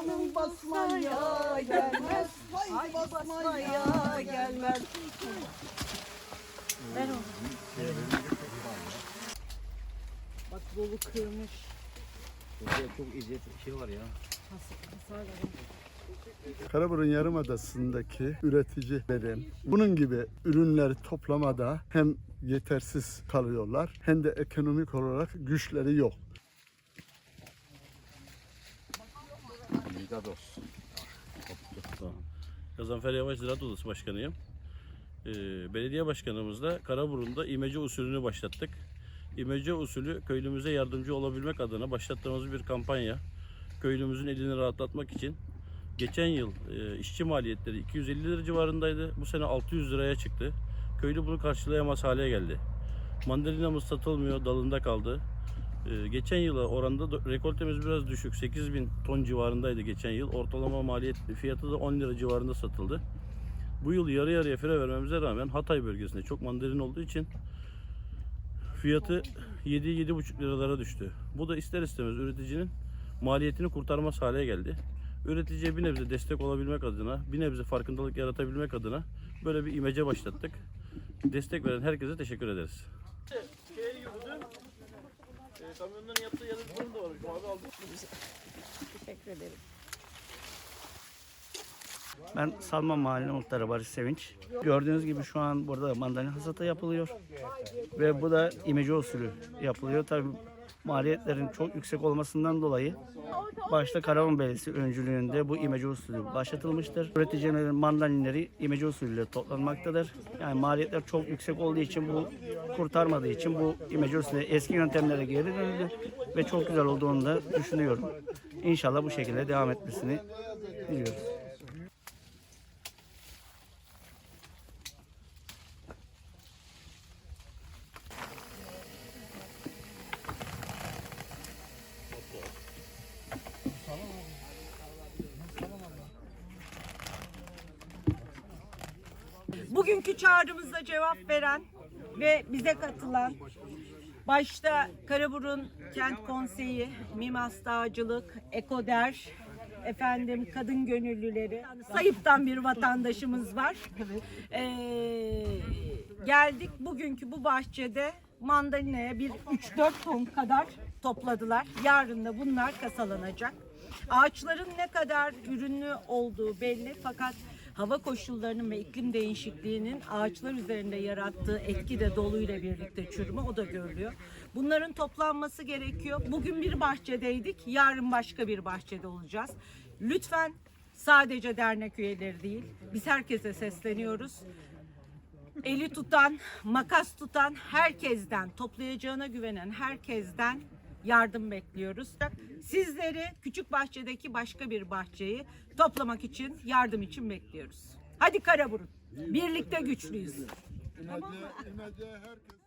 Hanım basmaya gelmez. Haydi basmaya gelmez. Ver onu. Bak dolu kırmış. Burada çok eziyet şey var ya. Hasar var. Karaburun Yarımadası'ndaki üreticilerin bunun gibi ürünleri toplamada hem yetersiz kalıyorlar hem de ekonomik olarak güçleri yok. Ligados. Tamam. Gazanfer Yavaş Ziraat Odası Başkanıyım. Ee, belediye başkanımızla Karaburun'da imece usulünü başlattık. İmece usulü köylümüze yardımcı olabilmek adına başlattığımız bir kampanya. Köylümüzün elini rahatlatmak için. Geçen yıl e, işçi maliyetleri 250 lira civarındaydı. Bu sene 600 liraya çıktı. Köylü bunu karşılayamaz hale geldi. Mandalinamız satılmıyor, dalında kaldı. Ee, geçen yıla oranda da- rekoltemiz biraz düşük. 8000 ton civarındaydı geçen yıl. Ortalama maliyet fiyatı da 10 lira civarında satıldı. Bu yıl yarı yarıya fire vermemize rağmen Hatay bölgesinde çok mandalin olduğu için fiyatı 7-7,5 liralara düştü. Bu da ister istemez üreticinin maliyetini kurtarmaz hale geldi. Üreticiye bir nebze destek olabilmek adına, bir nebze farkındalık yaratabilmek adına böyle bir imece başlattık. Destek veren herkese teşekkür ederiz. Kamyonların yaptığı fırın da varmış. Abi aldım. Teşekkür ederim. Ben Salman Mahalle Muhtarı Barış Sevinç. Gördüğünüz gibi şu an burada mandalina hasatı yapılıyor. Ve bu da imece usulü yapılıyor. Tabii maliyetlerin çok yüksek olmasından dolayı başta Karaman Belediyesi öncülüğünde bu imece usulü başlatılmıştır. Üreticilerin mandalinleri imece usulüyle toplanmaktadır. Yani maliyetler çok yüksek olduğu için bu kurtarmadığı için bu imece usulü eski yöntemlere geri dönüldü ve çok güzel olduğunu da düşünüyorum. İnşallah bu şekilde devam etmesini diliyoruz. Bugünkü çağrımıza cevap veren ve bize katılan başta Karaburun Kent Konseyi, Mimas Dağcılık, Ekoder, efendim kadın gönüllüleri, Sayıp'tan bir vatandaşımız var. Ee, geldik bugünkü bu bahçede mandalinaya bir 3-4 ton kadar topladılar. Yarın da bunlar kasalanacak. Ağaçların ne kadar ürünlü olduğu belli fakat hava koşullarının ve iklim değişikliğinin ağaçlar üzerinde yarattığı etki de doluyla birlikte çürüme o da görülüyor. Bunların toplanması gerekiyor. Bugün bir bahçedeydik, yarın başka bir bahçede olacağız. Lütfen sadece dernek üyeleri değil, biz herkese sesleniyoruz eli tutan, makas tutan herkesten, toplayacağına güvenen herkesten yardım bekliyoruz. Sizleri küçük bahçedeki başka bir bahçeyi toplamak için, yardım için bekliyoruz. Hadi Karaburun. Birlikte güçlüyüz. İmece herkes